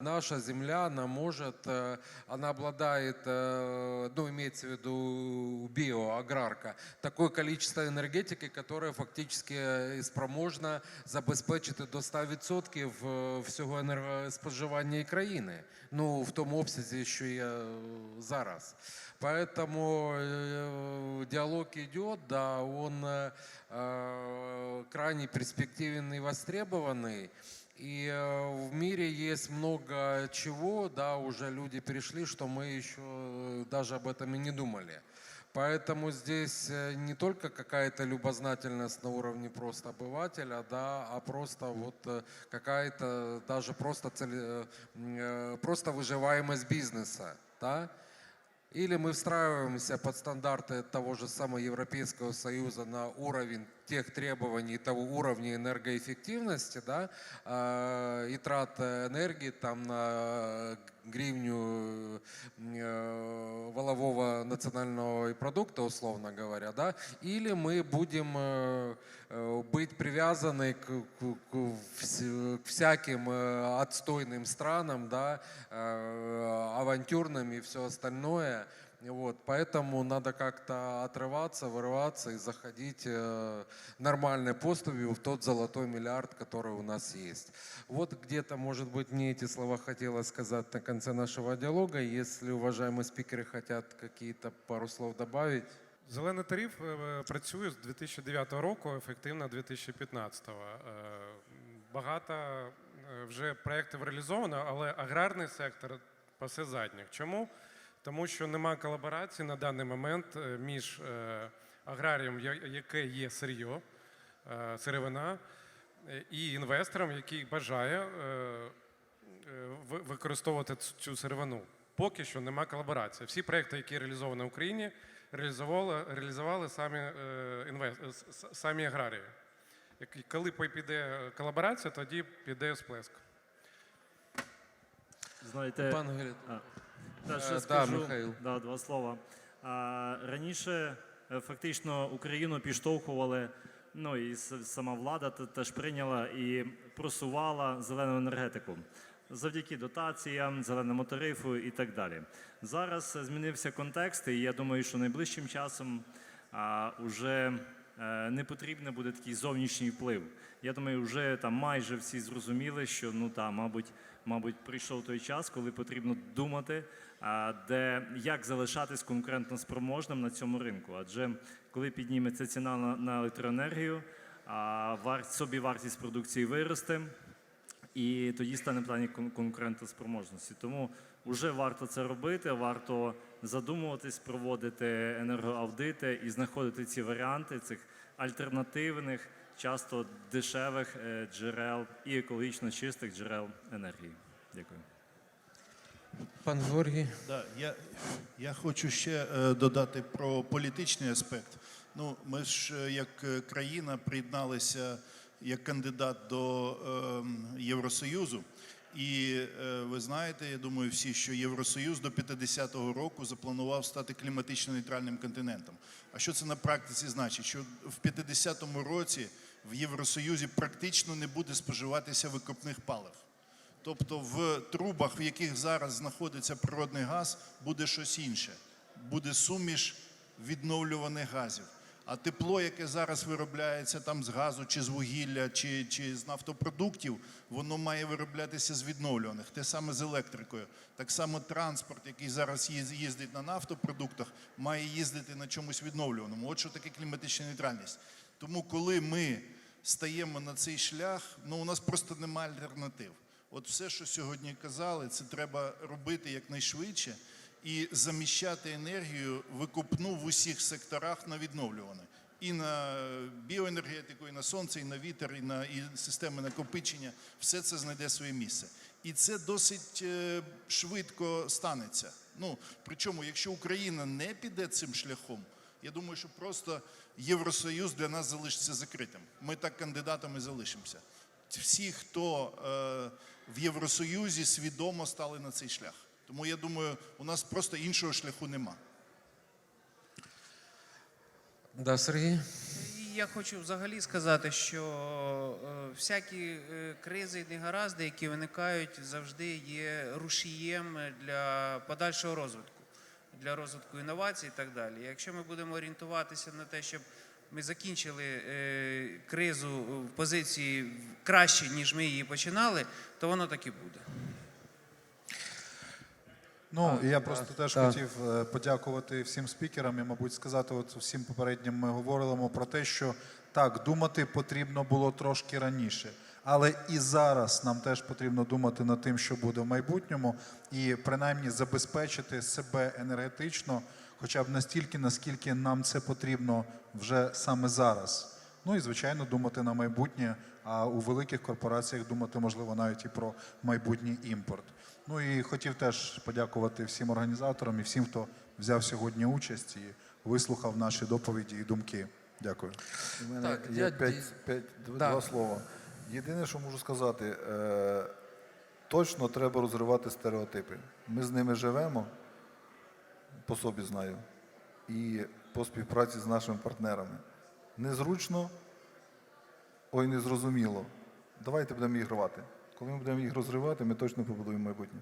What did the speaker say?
Наша земля, она может, э, она обладает, э, ну, имеется в виду биоаграрка, такое количество энергетики, которое фактически е, спроможно забезпечити до 100% в- всього енергоспоживання країни. Ну, в тому обсязі, що є е, зараз. Поэтому э, диалог идет, да, он э, э, крайне перспективен и востребованный. И э, в мире есть много чего, да, уже люди перешли, что мы еще э, даже об этом и не думали. Поэтому здесь э, не только какая-то любознательность на уровне просто обывателя, да, а просто вот какая-то даже просто, э, просто выживаемость бизнеса, да. Или мы встраиваемся под стандарты того же самого Европейского Союза на уровень тех требований, того уровня энергоэффективности, да, э, и трат энергии там на гривню э, волового национального продукта, условно говоря, да, или мы будем э, э, быть привязаны к, к- к к всяким э, отстойным странам, да, э, авантюрным и все остальное. Вот, поэтому надо как-то отрываться, вырываться и заходить э, нормальной поступью в тот золотой миллиард, который у нас есть. Вот где-то, может быть, мне эти слова хотелось сказать на конце нашего диалога. Если уважаемые спикеры хотят какие-то пару слов добавить. Зелений тариф е, працює з 2009 року, ефективно 2015. Е, Багато е, вже проєктів реалізовано, але аграрний сектор пасе задніх. Чому? Тому що немає колаборації на даний момент е, між е, аграрієм, яке є сир'йо, е, сировина, і інвестором, який бажає ви- використовувати цю сировину. Поки що нема колаборації. Всі проекти, які реалізовані в Україні, реалізували, реалізували самі, інвес- самі аграрії. Коли піде колаборація, тоді піде сплеск. Знаєте, Пан говорит, а, та, Е, ще да, скажу, Михаїл. Да, два слова. А, раніше е, фактично Україну підштовхували, ну і с- сама влада те- теж прийняла і просувала зелену енергетику. Завдяки дотаціям, зеленому тарифу і так далі. Зараз е, змінився контекст, і я думаю, що найближчим часом а, уже е, не потрібен буде такий зовнішній вплив. Я думаю, вже там майже всі зрозуміли, що ну та, мабуть, мабуть, прийшов той час, коли потрібно думати, а, де як залишатись конкурентно спроможним на цьому ринку. Адже коли підніметься ціна на, на електроенергію, а вар, собівартість продукції виросте, і тоді стане питання кон- конкурентоспроможності. Тому вже варто це робити, варто задумуватись, проводити енергоаудити і знаходити ці варіанти цих альтернативних, часто дешевих е, джерел і екологічно чистих джерел енергії. Дякую. пан Георгий. Да, я, я хочу ще е, додати про політичний аспект. Ну, ми ж е, як країна приєдналися як кандидат до е, Євросоюзу. І е, ви знаєте, я думаю, всі, що Євросоюз до 50-го року запланував стати кліматично нейтральним континентом. А що це на практиці значить? Що в 50-му році в Євросоюзі практично не буде споживатися викопних палив. Тобто в трубах, в яких зараз знаходиться природний газ, буде щось інше. Буде суміш відновлюваних газів. А тепло, яке зараз виробляється там з газу, чи з вугілля, чи, чи з нафтопродуктів, воно має вироблятися з відновлюваних. Те саме з електрикою. Так само транспорт, який зараз їздить на нафтопродуктах, має їздити на чомусь відновлюваному. От що таке кліматична нейтральність. Тому, коли ми стаємо на цей шлях, ну у нас просто немає альтернатив. От все, що сьогодні казали, це треба робити якнайшвидше і заміщати енергію викупну в усіх секторах на відновлюване. І на біоенергетику, і на сонце, і на вітер, і на і системи накопичення. Все це знайде своє місце. І це досить е, швидко станеться. Ну, причому, якщо Україна не піде цим шляхом, я думаю, що просто Євросоюз для нас залишиться закритим. Ми так кандидатами залишимося. Всі, хто е, в Євросоюзі свідомо стали на цей шлях. Тому я думаю, у нас просто іншого шляху нема. Да, Сергей. я хочу взагалі сказати, що е, всякі е, кризи і негаразди, які виникають, завжди є рушієм для подальшого розвитку, для розвитку інновацій і так далі. Якщо ми будемо орієнтуватися на те, щоб ми закінчили е, кризу в позиції краще, ніж ми її починали, то воно так і буде. Ну, і я просто теж так. хотів е, подякувати всім спікерам і, мабуть, сказати, от всім попереднім ми говорили про те, що так, думати потрібно було трошки раніше. Але і зараз нам теж потрібно думати над тим, що буде в майбутньому, і принаймні забезпечити себе енергетично, хоча б настільки, наскільки нам це потрібно вже саме зараз. Ну і звичайно думати на майбутнє, а у великих корпораціях думати можливо навіть і про майбутній імпорт. Ну і хотів теж подякувати всім організаторам і всім, хто взяв сьогодні участь і вислухав наші доповіді і думки. Дякую. У мене Так, є я п'ять, п'ять, Да. два слова. Єдине, що можу сказати, е, точно треба розривати стереотипи. Ми з ними живемо, по собі знаю, і по співпраці з нашими партнерами. Незручно, ой, незрозуміло. Давайте будемо ігрувати. Коли ми будемо їх розривати, ми точно побудуємо майбутнє.